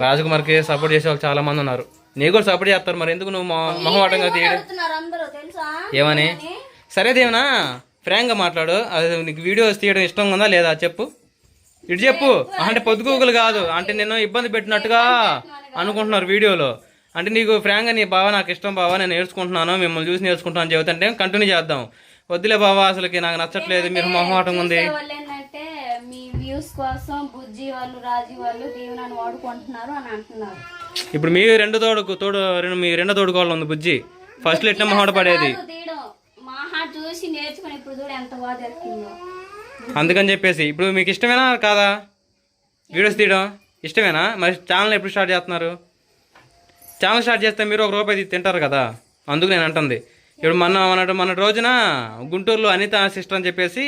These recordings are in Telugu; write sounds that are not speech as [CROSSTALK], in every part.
రాజకుమార్కి సపోర్ట్ చేసే వాళ్ళు చాలా మంది ఉన్నారు. నీకు కూడా సపోర్ట్ చేస్తారు మరి. ఎందుకు నువ్వు మొహమాటంగా తీయడం? ఏమని? సరే దేవనా ఫ్రాంక్గా మాట్లాడు. అది నీకు వీడియోస్ తీయడం ఇష్టం ఉందా లేదా చెప్పు. ఇటు చెప్పు. అంటే పొద్దుగూకులు కాదు. అంటే నేను ఇబ్బంది పెట్టినట్టుగా అనుకుంటున్నారు వీడియోలో అంటే నీకు ఫ్రాంక్గా నీ బావ నాకు ఇష్టం బావ నేను నేర్చుకుంటున్నాను. మిమ్మల్ని చూసి నేర్చుకుంటాను అని చెబుతుంటే కంటిన్యూ చేద్దాం. వద్దులే బావ అసలుకి నాకు నచ్చట్లేదు. మీరు మొహమాటం ఉంది. వ్యూస్ కోసం బుజ్జి వాళ్ళు రాజీ వాళ్ళు దీవెనని వాడుకుంటున్నారు అని అంటున్నారు. ఇప్పుడు మీ రెండు తోడు తోడు రెండు మీ రెండో తోడుకోవాలి ఉంది బుజ్జి. ఫస్ట్లో ఎట్లా మొహమాట పడేది? కాదు తీయడం మా హార్ట్ చూసి నేర్చుకుని ఇప్పుడు చూడు ఎంత బాగా దొరికిందో అందుకని చెప్పేసి ఇప్పుడు మీకు ఇష్టమేనా కాదా? వీడియోస్ తీయడం ఇష్టమేనా? మరి ఛానల్ ఎప్పుడు స్టార్ట్ చేస్తున్నారు? ఛానల్ స్టార్ట్ చేస్తే మీరు ఒక రూపాయి తింటారు కదా? అందుకు నేను అంటుంది. ఇప్పుడు మన మన మన రోజున గుంటూరులో అనిత సిస్టర్ అని చెప్పేసి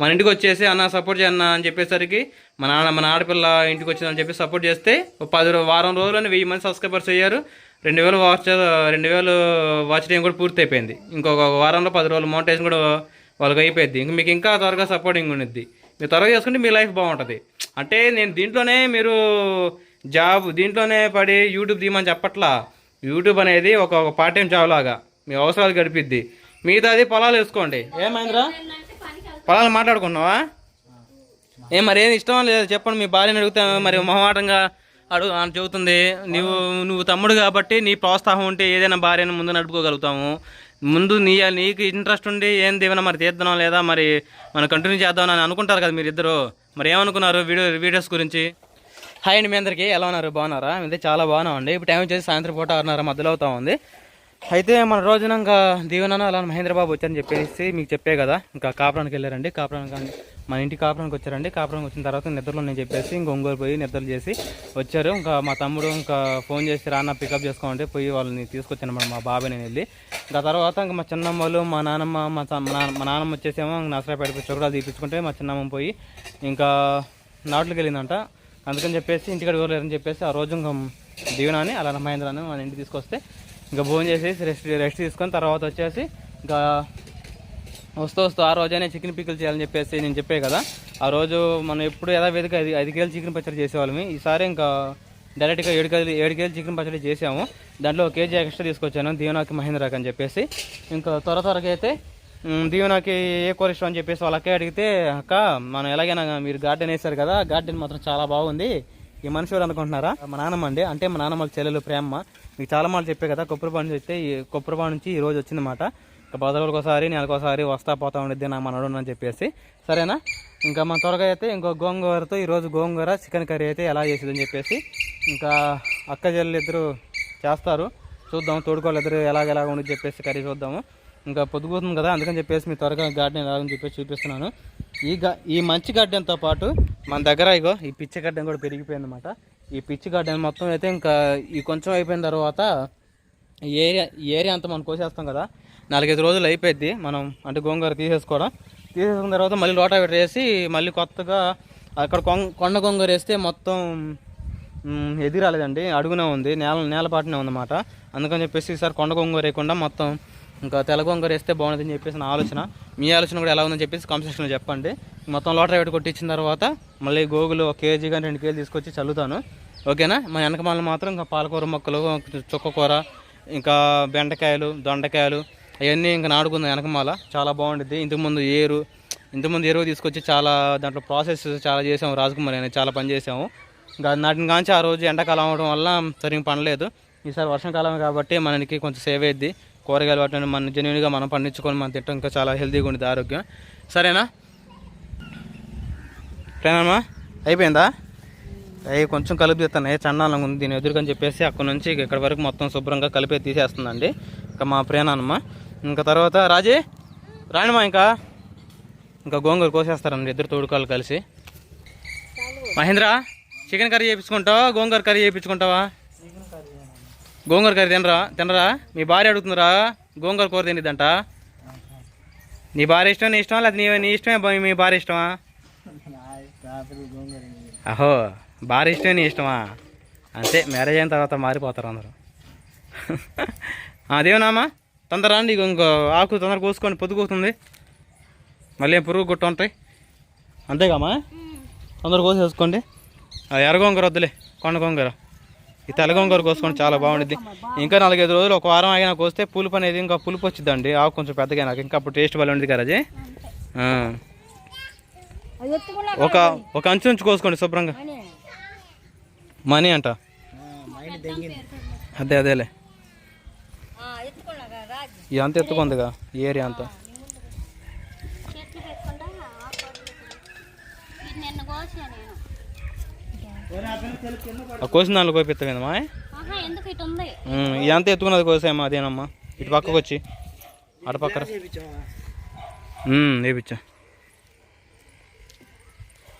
మన ఇంటికి వచ్చేసి అన్న సపోర్ట్ చేయన్న అని చెప్పేసరికి మన నాన్న మన ఆడపిల్ల ఇంటికి వచ్చిందని చెప్పి సపోర్ట్ చేస్తే ఒక పది వారం రోజుల్లోనే వెయ్యి మంది సబ్స్క్రైబర్స్ అయ్యారు. రెండు వేలు వాచ్ రెండు వేలు వాచ్ టైం కూడా పూర్తి అయిపోయింది. ఇంకొక వారంలో పది రోజులు మోనిటైజేషన్ కూడా వాళ్ళకి అయిపోయింది ఇంక మీకు ఇంకా త్వరగా సపోర్టింగ్ ఉండిద్ది. మీరు త్వరగా చేసుకుంటే మీ లైఫ్ బాగుంటుంది. అంటే నేను దీంట్లోనే మీరు జాబ్ దీంట్లోనే పడి యూట్యూబ్ తీయమని చెప్పట్లా. యూట్యూబ్ అనేది ఒక పార్ట్ టైం జాబ్ లాగా. మీ అవసరాలు గడిపిద్ది. మిగతాది పొలాలు వేసుకోండి. ఏమైందిరా పొలాలు మాట్లాడుకున్నావా ఏం మరి ఏం ఇష్టం లేదు చెప్పండి. మీ భార్యని అడుగుతా మరి మొహమాటంగా అడుగు అని చెబుతుంది. నువ్వు నువ్వు తమ్ముడు కాబట్టి నీ ప్రోత్సాహం ఉంటే ఏదైనా భార్యను ముందు నడుపుకోగలుగుతాము. ముందు నీ నీకు ఇంట్రెస్ట్ ఉండి ఏం దేవనా మరి తీద్దాం లేదా మరి మనం కంటిన్యూ చేద్దాం అని అనుకుంటారు కదా మీరు ఇద్దరు మరి ఏమనుకున్నారు వీడియో వీడియోస్ గురించి? హాయ్ అండి మీ అందరికీ. ఎలా ఉన్నారు? బాగున్నారా? అయితే చాలా బాగున్నామండి. ఇప్పుడు టైం వచ్చేసి సాయంత్రం పూట ఆరున్నర మధ్యలో అవుతా ఉంది. అయితే మన రోజున ఇంకా దీవెన అలా మహేంద్రబాబు వచ్చారని చెప్పేసి మీకు చెప్పే కదా. ఇంకా కాపురానికి వెళ్ళారండి. కాపురానికి మన ఇంటి కాపురానికి వచ్చారండి. కాపురానికి వచ్చిన తర్వాత నిద్రలో నేను చెప్పేసి ఇంక ఒంగోలు పోయి నిద్రలు చేసి వచ్చారు. ఇంకా మా తమ్ముడు ఇంకా ఫోన్ చేసి రాన్న పికప్ చేసుకోమంటే పోయి వాళ్ళని తీసుకొచ్చాను అన్నమాట మా బాబాయ్ నేను వెళ్ళి. ఇంకా తర్వాత ఇంకా మా చిన్నమ్మ వాళ్ళు మా నాన్నమ్మ మా మా నాన్న- మా నాన్నమ్మ వచ్చేసేమో నసరాపేట చొక్కడాలు తీపించుకుంటే మా చిన్నమ్మ పోయి ఇంకా నాట్లకి వెళ్ళిందంట. అందుకని చెప్పేసి ఇంటికాడ లేరని చెప్పేసి ఆ రోజు ఇంకా దీవెనాన్ని అని అలా మహేంద్రాన్ని అని మన ఇంటికి తీసుకొస్తే ఇంకా భోజనం చేసి రెస్ట్ రెస్ట్ తీసుకొని తర్వాత వచ్చేసి ఇంకా వస్తూ వస్తూ ఆ రోజైనా చికెన్ పిక్కలు చేయాలని చెప్పేసి నేను చెప్పే కదా. ఆ రోజు మనం ఎప్పుడు యథావేదిక ఐదు ఐదు కేజీలు చికెన్ పచ్చడి చేసేవాళ్ళమి ఈసారి ఇంకా డైరెక్ట్గా ఏడు కేజీలు ఏడు కేజీలు చికెన్ పచ్చడి చేసాము. దాంట్లో ఒక కేజీ ఎక్స్ట్రా తీసుకొచ్చాను దీవెనాకి మహేంద్రాకి అని చెప్పేసి. ఇంకా త్వర త్వరగా అయితే దీవెనాకి ఏ కూర ఇష్టం అని చెప్పేసి వాళ్ళ అక్క అడిగితే అక్క మనం ఎలాగైనా మీరు గార్డెన్ వేశారు కదా గార్డెన్ మాత్రం చాలా బాగుంది. ఈ మనిషి అనుకుంటున్నారా? మా నాన్నమ్మ అండి. అంటే మా నాన్నమ్మ చెల్లెలు ప్రేమ మీకు చాలా మాటలు చెప్పే కదా కొప్పరిపాడు నుంచి అయితే ఈ కొప్పరిపాడు నుంచి ఈ రోజు వచ్చిందన్నమాట ఇంకా పది ఒకసారి వస్తా పోతా ఉండిద్ది నా మనడు అని చెప్పేసి. సరేనా? ఇంకా మన త్వరగా అయితే ఇంకో గోంగూరతో ఈరోజు గోంగూర చికెన్ కర్రీ అయితే ఎలా చేసేదని చెప్పేసి ఇంకా అక్క చెల్లెలు ఇద్దరు చేస్తారు. చూద్దాం తోడుకోవాలి ఇద్దరు ఎలాగ ఎలాగ ఉండి చెప్పేసి కర్రీ చూద్దాము. ఇంకా పొద్దుపోతుంది కదా అందుకని చెప్పేసి మీ త్వరగా గార్డెన్ ఎలాగని చెప్పేసి చూపిస్తున్నాను. ఈ ఈ మంచి గార్డెన్తో పాటు మన దగ్గర ఇగో ఈ పిచ్చి గార్డెన్ కూడా పెరిగిపోయింది అనమాట ఈ పిచ్చి గార్డెన్ మొత్తం అయితే ఇంకా ఈ కొంచెం అయిపోయిన తర్వాత ఈ ఏరియా ఈ ఏరియా అంతా మనం కోసేస్తాం కదా. నాలుగైదు రోజులు అయిపోయింది మనం అంటే గోంగూర తీసేసుకోవడం. తీసేసుకున్న తర్వాత మళ్ళీ లోటా వేసి మళ్ళీ కొత్తగా అక్కడ కొం- కొండ గోంగూర వేస్తే మొత్తం ఎదిరాలేదండి. అడుగునే ఉంది. నేల నేలపాటునే ఉందన్నమాట. అందుకని చెప్పేసి ఈసారి కొండ గోంగూర వేయకుండా మొత్తం ఇంకా తెల్ల గోంగూర వేస్తే బాగుంటుందని చెప్పేసి నా ఆలోచన. మీ ఆలోచన కూడా ఎలా ఉందని చెప్పేసి కాంపిటీషన్లో చెప్పండి. మొత్తం లోటరీ పెట్టి కొట్టించిన తర్వాత మళ్ళీ గోగులు ఒక కేజీ కానీ రెండు కేజీలు తీసుకొచ్చి చల్లుతాను. ఓకేనా? మా వెనకమాల మాత్రం ఇంకా పాలకూర మొక్కలు చుక్కకూర ఇంకా బెండకాయలు దొండకాయలు అవన్నీ ఇంకా నాడుకుందాం వెనకమాల చాలా బాగుంటుంది ఇంతకుముందు ఏరు ఇంతకుముందు ఎరువు తీసుకొచ్చి చాలా దాంట్లో ప్రాసెస్ చాలా చేసాము. రాజకుమారి అని చాలా పని చేసాము. ఇంకా నాటిని కాంచి ఆ రోజు ఎండాకాలం అవడం వల్ల సరిగ్గా పనలేదు ఈసారి వర్షాకాలం కాబట్టి మనకి కొంచెం సేవ్ అయ్యిద్ది కూరగాయలు వాటిని మన జెన్యున్గా మనం పండించుకొని మనం తింటాం. ఇంకా చాలా హెల్తీగా ఉంటుంది ఆరోగ్యం. సరేనా? ప్రేమమ్మా అయిపోయిందా? అవి కొంచెం కలిపి తీస్తాను. ఏ చండాలంగా ఉంది. దీని ఎదురుకని చెప్పేసి అక్కడ నుంచి ఇక్కడ వరకు మొత్తం శుభ్రంగా కలిపే తీసేస్తుందండి. ఇంకా మా ప్రేణానమ్మ ఇంకా తర్వాత రాజీ రాణిమా ఇంకా? ఇంకా గోంగూర కోసేస్తారండి ఇద్దరు తోడుకాళ్ళు కలిసి. మహేంద్ర చికెన్ కర్రీ చేయించుకుంటావా గోంగూర కర్రీ చేయించుకుంటావా గోంగూర కర్రీ తినరా? తినరా? మీ భార్య అడుగుతుందిరా గోంగూర కూర తినిద్దంట. నీ భార్య ఇష్టం నీ ఇష్టమా లేదా నీ నీ ఇష్టమే మీ భార్య ఇష్టమా? అహో భార్య ఇష్టమే నీ ఇష్టమా? అంతే మ్యారేజ్ అయిన తర్వాత మారిపోతారు అందరూ. అదేమన్నామా తొందర రండి ఇంకో ఆకు తొందర కోసుకొని పొద్దుకోతుంది మళ్ళీ పురుగు గుట్ట ఉంటాయి? అంతేగామా? తొందర కోసేసుకోండి. ఎర్రగొంగర వద్దులే కొండ గోంగూర. ఈ తెల్ల గోంగూర కోసుకొని చాలా బాగుంటుంది ఇంకా నాలుగైదు రోజులు ఒక వారం ఆగినా కోస్తే పులుపు అనేది ఇంకా పులుపు వచ్చిందండి ఆకు కొంచెం పెద్దగా నాకు ఇంకా అప్పుడు టేస్ట్ ఉంది కదా అది ఒక ఒక అంచు నుంచి కోసుకోండి శుభ్రంగా. మనీ అంట. అదే అదేలే. అంత ఎత్తుకుందిగా ఈ ఏరియా అంతా చెట్లు పెట్టుకుంటా ఇది నిన్న కోసా నేను ఆ కోసిన దాంట్లో కోపిస్తామేనమ్మా ఆహా ఎందుకు ఇటు ఉంది? ఇదంతా ఎత్తుకున్నది కోసేమ్మా అదేనమ్మా. ఇటు పక్కకు వచ్చి. అటు పక్కన. వేపించా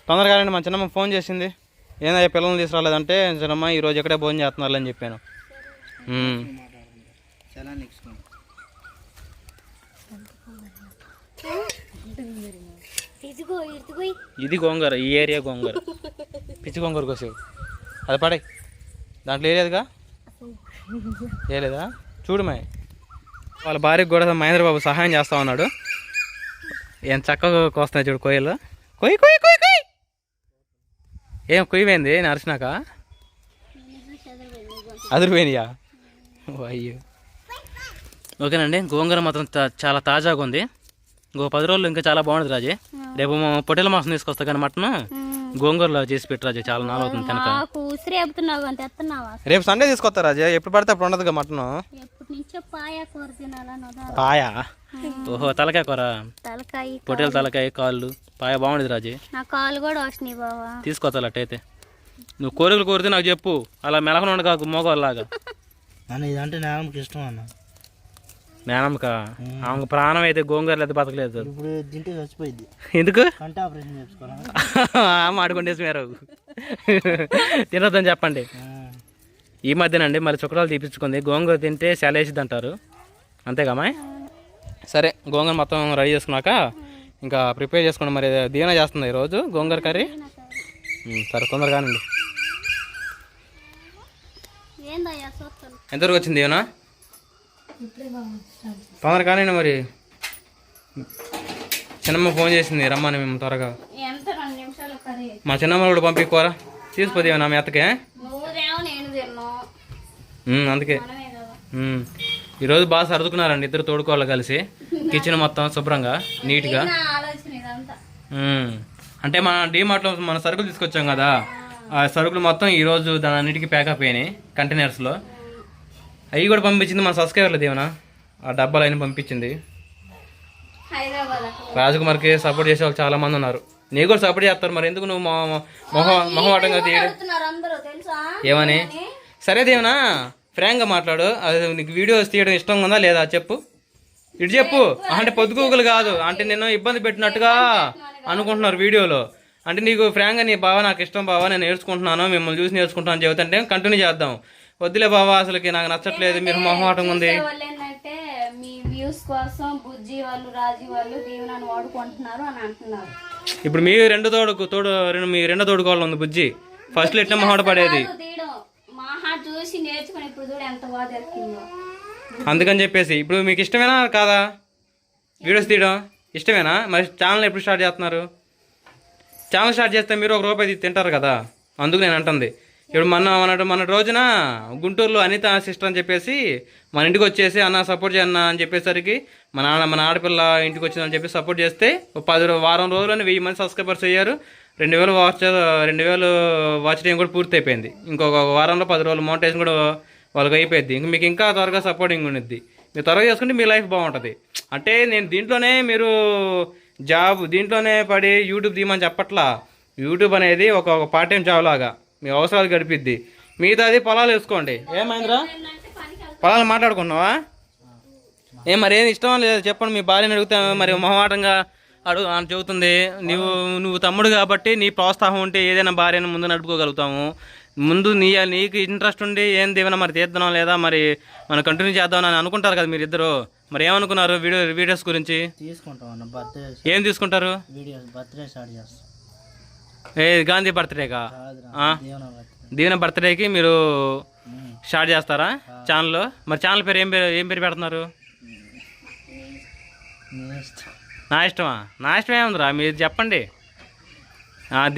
తొందరగా రండి మా చిన్నమ్మ ఫోన్ చేసింది. ఏందయ్యా పిల్లల్ని తీసుకురాలేదంటే చిన్నమ్మ ఈరోజు ఎక్కడే భోజనం చేస్తున్నారు అని చెప్పాను. ఉమ్. ఇదిగో ఇదిగో. ఇది గోంగూర ఈ ఏరియా గోంగూర. పిచ్చి గోంగూర కోసేవు అది పడే దాంట్లో వేయలేదుగా? వేయలేదా? చూడు వాళ్ళ భార్యకు కూడా మహేంద్ర బాబు సహాయం చేస్తా ఉన్నాడు. ఏం చక్కగా కోస్తున్నాయి చూడు కొయ్యలు. కొయ్యి కొయ్యి కొయ్యి కొయ్యి. ఏం కొయ్యిపోయింది అరిచినాక? అదిరిపోయినాయా? ఓ అయ్యో. ఓకేనండి గోంగూర మాత్రం తా- చాలా తాజాగా ఉంది ఇంకో పది రోజులు ఇంకా చాలా బాగుంటుంది రాజే. రేపు మా పొట్టెల మాసం తీసుకొస్తా కానీ మటన్ గోంగూరలో చేసి పెట్టు రాజే చాలా నాలుగు అవుతుంది తినక నాకు ఉసిరి చెబుతున్నావు అంత ఎత్తున్నావా? రేపు సండే తీసుకొస్తా రాజే ఎప్పుడు పడితే అప్పుడు ఉండదుగా మటన్. పాయా ఓహో తలకాయ కూర. తలకాయ పొట్టెల తలకాయ కాళ్ళు. పాయ బాగుండేది రాజే. నా కాలు కూడా వస్తున్నాయి బావా. తీసుకోవాలి అట్టయితే. నువ్వు కోరికలు కోరితే నాకు చెప్పు అలా మెలకన ఉండగా మోగోళ్ళలాగా అన్న [LAUGHS] ఇదంటే నేనంకి ఇష్టం అన్న. మేనమ్మక ఆమెకు ప్రాణం అయితే గోంగూర లేదు బతకలేదు. ఇప్పుడు తింటే చచ్చిపోయింది. ఎందుకు? కంటే ఆపరేషన్ చేసుకోవాలా ఆడుకుంటేసి మీరు తినొద్దని చెప్పండి. ఈ మధ్యనండి మళ్ళీ చుక్కరాలు తీపించుకుంది గోంగూర తింటే సెలేసిద్ది అంటారు. అంతేగామా సరే గోంగూర మొత్తం రెడీ చేసుకున్నాక ఇంకా ప్రిపేర్ చేసుకోండి మరి. దీనా చేస్తుంది ఈరోజు గోంగూర కర్రీ. సరే తొందరగానండి ఎంతవరకు వచ్చింది దీవెనా? తొందరగా కానివ్వండి మరి? చిన్నమ్మ ఫోన్ చేసింది రమ్మని మేము త్వరగా. మా చిన్నమ్మ కూడా పంపించుకోరా తీసుకుపోతే నా తిన్నాను ఉమ్, అందుకే. ఈరోజు బాగా సర్దుకున్నారండి ఇద్దరు తోడుకోవాలి కలిసి. కిచెన్ మొత్తం శుభ్రంగా నీట్గా. అంటే మన డీమార్ట్లో మన సరుకులు తీసుకొచ్చాం కదా. ఆ సరుకులు మొత్తం ఈరోజు దాని అన్నిటికీ ప్యాకప్ అయినాయి కంటైనర్స్లో అవి కూడా పంపించింది మన సబ్స్క్రైబర్లు దేవనా? ఆ డబ్బాలు అయినా పంపించింది. రాజకుమార్కి సపోర్ట్ చేసే వాళ్ళు చాలా మంది ఉన్నారు. నీకు కూడా సపోర్ట్ చేస్తారు మరి. ఎందుకు నువ్వు మొహ మొహ మొహమాటంగా తీయడం? ఏమని? సరే దేవనా ఫ్రాంక్గా మాట్లాడు. అది నీకు వీడియోస్ తీయడం ఇష్టం ఉందా లేదా చెప్పు. ఇటు చెప్పు. అంటే పొద్దుగూకులు కాదు. అంటే నేను ఇబ్బంది పెట్టినట్టుగా అనుకుంటున్నారు వీడియోలో. అంటే నీకు ఫ్రాంక్గా నీ బావ నాకు ఇష్టం బావ నేను నేర్చుకుంటున్నాను మిమ్మల్ని చూసి నేర్చుకుంటాను చెబుతుంటే కంటిన్యూ చేద్దాం. వద్దులే బావ అసలుకి నాకు నచ్చట్లేదు మీరు మొహమాటం ఉంది. చూసే వాళ్ళు ఏంటంటే మీ వ్యూస్ కోసం బుజ్జి వాళ్ళు రాజీ వాళ్ళు దీవెనని వాడుకుంటున్నారు అని అంటున్నారు. ఇప్పుడు మీ రెండు తోడు తోడు రెండు మీ రెండో తోడుకోవాలి ఉంది బుజ్జి. ఫస్ట్లో ఎట్లా మొహమాట పడేది? కాదు తీయడం మా హార్ట్ చూసి నేర్చుకుని ఇప్పుడు చూడు ఎంత బాగా దొరికిందో అందుకని చెప్పేసి ఇప్పుడు మీకు ఇష్టమేనా కాదా? వీడియోస్ తీయడం ఇష్టమేనా? మరి ఛానల్ ఎప్పుడు స్టార్ట్ చేస్తున్నారు? ఛానల్ స్టార్ట్ చేస్తే మీరు ఒక రూపాయి తింటారు కదా అందుకు నేను అంటుంది. ఇప్పుడు మన మన మన రోజున గుంటూరులో అనిత సిస్టర్ అని చెప్పేసి మన ఇంటికి వచ్చేసి అన్న సపోర్ట్ చేయన్న అని చెప్పేసరికి మన నాన్న మన ఆడపిల్ల ఇంటికి వచ్చిందని చెప్పి సపోర్ట్ చేస్తే ఒక పది వారం రోజుల్లోనే వెయ్యి మంది సబ్స్క్రైబర్స్ అయ్యారు. రెండు వేలు వాచ్ రెండు వేలు వాచ్ టైం కూడా పూర్తి అయిపోయింది. ఇంకొక వారంలో పది రోజులు మౌంటేషన్ కూడా వాళ్ళకి అయిపోయింది ఇంక మీకు ఇంకా త్వరగా సపోర్టింగ్ ఉండిద్ది. మీరు త్వరగా చేసుకుంటే మీ లైఫ్ బాగుంటుంది. అంటే నేను దీంట్లోనే మీరు జాబ్ దీంట్లోనే పడి యూట్యూబ్ తీయమని చెప్పట్లా. యూట్యూబ్ అనేది ఒక పార్ట్ టైం జాబ్ లాగా. మీ అవసరాలు గడిపిద్ది. మిగతాది పొలాలు వేసుకోండి. ఏమైందిరా? పొలాలు మాట్లాడుకున్నావా? ఏం మరి ఏం ఇష్టం లేదు? చెప్పండి మీ భార్యని అడిగితే మరి మొహమాటంగా అడుగు అని చెబుతుంది నువ్వు నువ్వు తమ్ముడు కాబట్టి నీ ప్రోత్సాహం ఉంటే ఏదైనా భార్యను ముందు నడుపుకోగలుగుతాము. ముందు నీ నీకు ఇంట్రెస్ట్ ఉండి ఏం దేవనా మరి తీద్దాం లేదా? మరి మనం కంటిన్యూ చేద్దాం అని అనుకుంటారు కదా మీరు ఇద్దరు మరి ఏమనుకున్నారు వీడియో వీడియోస్ గురించి? తీసుకుంటాం ఏం తీసుకుంటారు? వీడియోస్ బర్త్డే స్టార్ట్ చేస్తాం. ఏ గాంధీ బర్త్డేకా? దేవుని బర్త్డే దీవెన బర్త్డేకి మీరు. స్టార్ట్ చేస్తారా? ఛానల్ మరి ఛానల్ పేరు ఏం పేరు ఏం పేరు పెడుతున్నారు? నీ ఇష్టం. నా ఇష్టమా? నా ఇష్టం ఏముందిరా? మీరు చెప్పండి.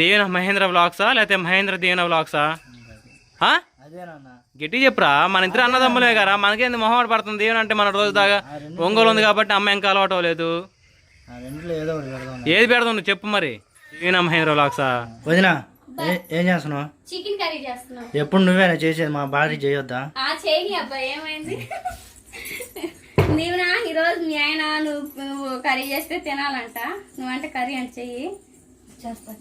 దీవెన మహేంద్ర బ్లాగ్సా లేకపోతే మహేంద్ర దీవెన బ్లాగ్సా గట్టి చెప్పురా. మన ఇద్దరు అన్నదమ్ములే కదా మనకేంది మొహమాట పడుతుంది. ఏమంటే మన రోజు దాకా ఒంగోలు ఉంది కాబట్టి అమ్మ ఇంకా అలవాటు పెడదాం ఏది పెడదాం నువ్వు చెప్పు మరి. ఈయన హీరో లాక్సా వదినా ఏ- ఏం చేస్తున్నావు? చికెన్ కర్రీ చేస్తున్నాం. ఎప్పుడు నువ్వేనా చేసేది? మా భార్య చేయొద్దా? ఆ చేయని అబ్బాయి ఏమైంది? నీవునా? ఈరోజు మీ ఆయన నువ్వు నువ్వు కర్రీ చేస్తే తినాలంట. నువ్వంటే కర్రీ అంటే చెయ్యి. చేస్తా.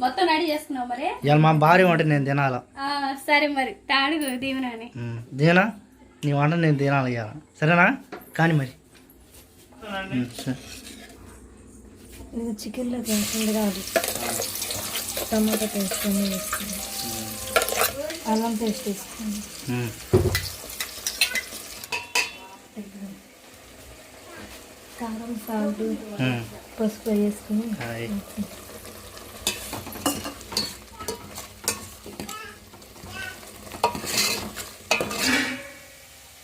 మొత్తం రెడీ చేసుకున్నావు మరి? ఇవాళ మా భార్య వంట నేను తినాలా? ఆ, సరే మరి. తాడుగు దీవెనని ఉమ్. దీనా నీ వంట నేను తినాలి ఇవాళ. సరేనా? కానీ మరి. ఇది చికెన్లో ఉంది కాదు టమాటా పేస్ట్ అన్నీ వేసుకుని అల్లం పేస్ట్ వేసుకుని ఉమ్. కారం సాల్ట్ ఉమ్. పసుపు వేసుకుని.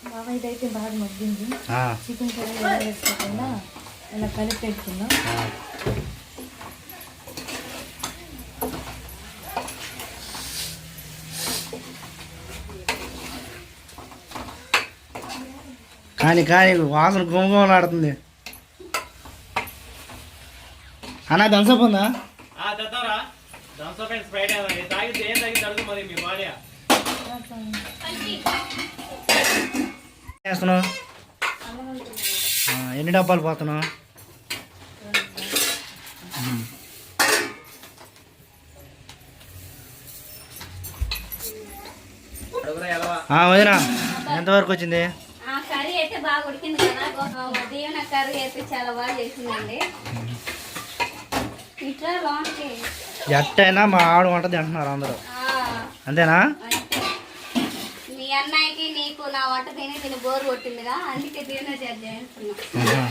బాగా ఇదైతే బాగా మగ్గింది చికెన్ కర్రీ ఎలా వేసుకోకుండా ఇలా కలిపి పెట్టుకుందాం. ఆ. కానీ కానీ వాసన గుమగుమలాడుతుంది అన్న దంసప్ ఉందా? చేస్తున్నావు? ఎన్ని డబ్బాలు పోతున్నావు వదినా ఎంతవరకు వచ్చింది? ఆ కర్రీ అయితే బాగా ఉడికింది కదా. గో- దీవెన కర్రీ అయితే చాలా బాగా చేసిందండి. ఇట్లా లోన్కి ఎట్టయినా మా ఆవిడ వంట తింటున్నారు అందరూ. అంతేనా అంతే మీ అన్నయ్యకి నీకు నా వంట తిని తిని బోర్ కొట్టిందిగా అందుకే దీవెన చేస్తున్నా.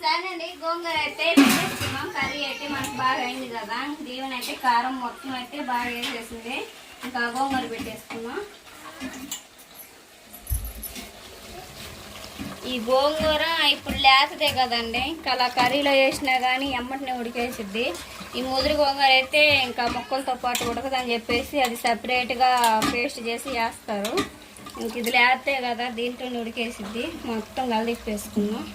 సరేనండి గోంగూర అయితే పెట్టేసుకున్నాం కర్రీ అయితే మనకు బాగా అయింది కదా. దీవెన అయితే కారం మొత్తం అయితే బాగా వేసేసింది. ఇంకా గోంగూర పెట్టేసుకున్నాం. ఈ గోంగూర ఇప్పుడు లేతదే కదండి. ఇంకా అలా కర్రీలో వేసినా కానీ ఎమ్మటిని ఉడికేసిద్ది. ఈ ముదురు గోంగూర అయితే ఇంకా మొక్కలతో పాటు ఉడకదని చెప్పేసి అది సపరేట్గా పేస్ట్ చేసి వేస్తారు. ఇంక ఇది లేతే కదా దీంట్లో ఉడికేసిద్ది. మొత్తం కలిపేసుకున్నాం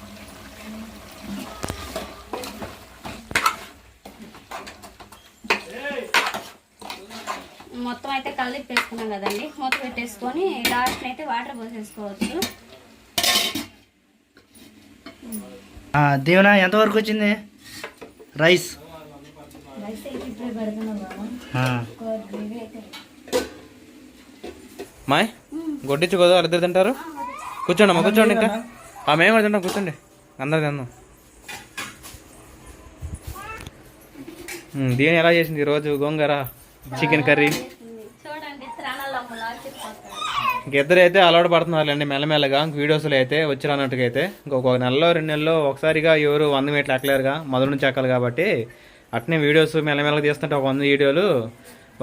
మొత్తం అయితే కలిపేసుకున్నాం కదండి. మూత పెట్టేసుకొని లాస్ట్ అయితే వాటర్ పోసేసుకోవచ్చు ఆ, దీవెన ఎంతవరకు వచ్చింది? రైస్. మాయ్ గొడ్డిచ్చు కదా వాళ్ళిద్దరు తింటారు? కూర్చోండి అమ్మా కూర్చోండి ఇంకా. ఆ మేము కూడా తింటాం కూర్చోండి. అందరు తిందాం. ఉమ్, దీని ఎలా చేసింది ఈరోజు గోంగూర చికెన్ కర్రీ? ఇంకిద్దరు అయితే అలవాటు పడుతున్నారులేండి మెల్లమెల్లగా. వీడియోస్లో అయితే వచ్చి రానట్టుగా అయితే ఇంకొక నెలలో రెండు నెలల్లో ఒకసారిగా ఎవరు వంద మీటర్లు ఎక్కలేరుగా. మొదలు నుంచి ఎక్కాలి కాబట్టి అట్నే వీడియోస్ మెల్లమెల్లగా తీస్తుంటే ఒక వంద వీడియోలు.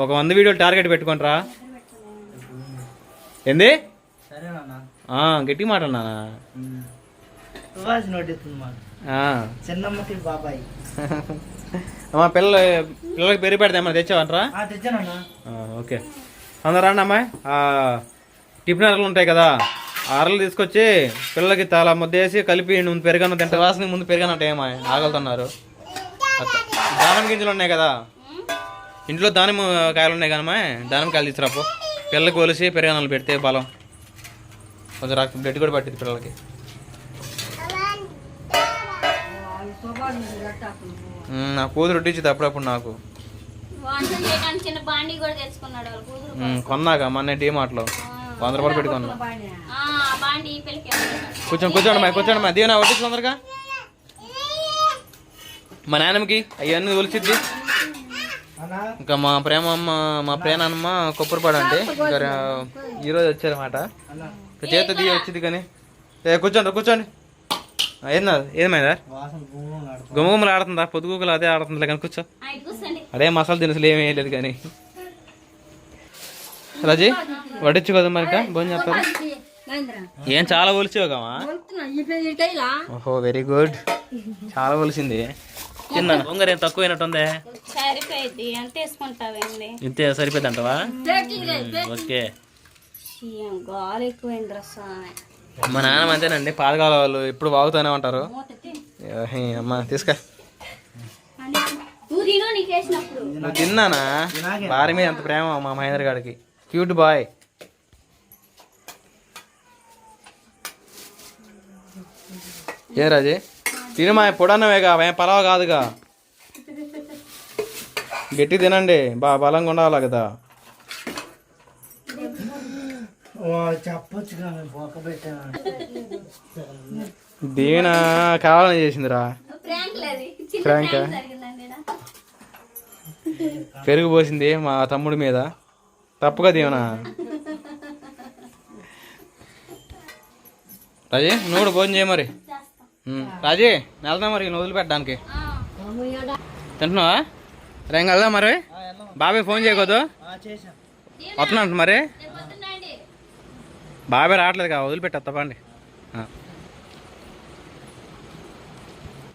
ఒక వంద వీడియోలు టార్గెట్ పెట్టుకుంటారా. ఏంది? గట్టి మాట అమ్మా పిల్లలు పిల్లలకి పెరిగి పెడితే ఏమన్నా తెచ్చావంటరా? ఓకే. అందరు అమ్మాయి టిఫిన్ అరలు ఉంటాయి కదా ఆ అరలు తీసుకొచ్చి పిల్లలకి చాలా ముద్ద వేసి కలిపి ముందు పెరిగన్న తింటే వాసన ముందు పెరిగన్నట్టు ఏమా ఆగలుతున్నారు. దానం గింజలు ఉన్నాయి కదా ఇంట్లో దానిమ్మ కాయలు ఉన్నాయి కదమ్మా దానిమ్మ కాయలు తీసుకురాపో పిల్లలకి ఒలిసి పెరగనాలు పెడితే బలం. కొంచెం రక్తం బ్లడ్ కూడా పట్టింది పిల్లలకి. నా కూతురు రొట్టించింది అప్పుడప్పుడు నాకు. కొన్నాక మొన్న డీమార్ట్లో వంద రూపాయలు పెట్టి కొన్నా ఆ, ఆ బాండీ పిల్లకి కూర్చోండి కూర్చోండి మా కూర్చోండి మా దీవెన వడ్డించు తొందరగా. మా నాన్నమ్మకి అవన్నీ ఒలిచిద్ది అన్నా ఇంకా మా ప్రేమ అమ్మ మా ప్రేనమ్మ కొప్పరిపాడు అంటే ఇంకా ఈరోజు వచ్చారన్నమాట. అన్నా. చేత దిగి వచ్చింది కానీ. ఏ కూర్చోండి కూర్చోండి. ఏందా ఏమైందా వాసన గుమ్మం ఆడుతుంది గుమ్మగుమ్మలు ఆడుతుందా పొద్దుగుకలు అదే ఆడుతుందిలే కానీ కూర్చో. అదే మసాలా దినుసులు ఏమీ వేయలేదు కానీ. రాజీ వడ్డించు కదా మరి భోజనం చేస్తారు? ఏం చాలా ఒలిచావు ఓహో వెరీ గుడ్. చాలా ఒలిసింది. తిన్నాను గోంగూర ఏం తక్కువైనట్టుందే ఇంతే సరిపోద్ది అంటవా ఓకే. మా నాన్న అంతేనండి. పాతకాల వాళ్ళు ఎప్పుడు వాగుతూనే ఉంటారు. అమ్మా తీసుకా. నువ్వు తిన్నానా? భార్య మీద ఎంత ప్రేమ మా మహేంద్ర గారికి క్యూట్ బాయ్. ఏ రాజీ? తినమా పొడన్నవేగా ఏం పలావ కాదుగా. గట్టి తినండి. బా బలంగా ఉండాలి కదా. దీవెన కావాలని చేసిందిరా. ఈడ. పెరుగు పోసింది మా తమ్ముడి మీద. తప్పుగా దీవెన? రాజీ నువ్వు భోజనం చేయ మరి. ఉమ్. రాజీ వెళ్దాం మరి నువ్వు వదిలిపెట్టడానికి. తింటున్నావా? రేం వెళ్దాం మరి? బాబాయ్ ఫోన్ చేయకూడదు? చేశాను వస్తున్నా మరి. బాబాయ్ రావట్లేదు కదా వదిలిపెట్టా తప్పండి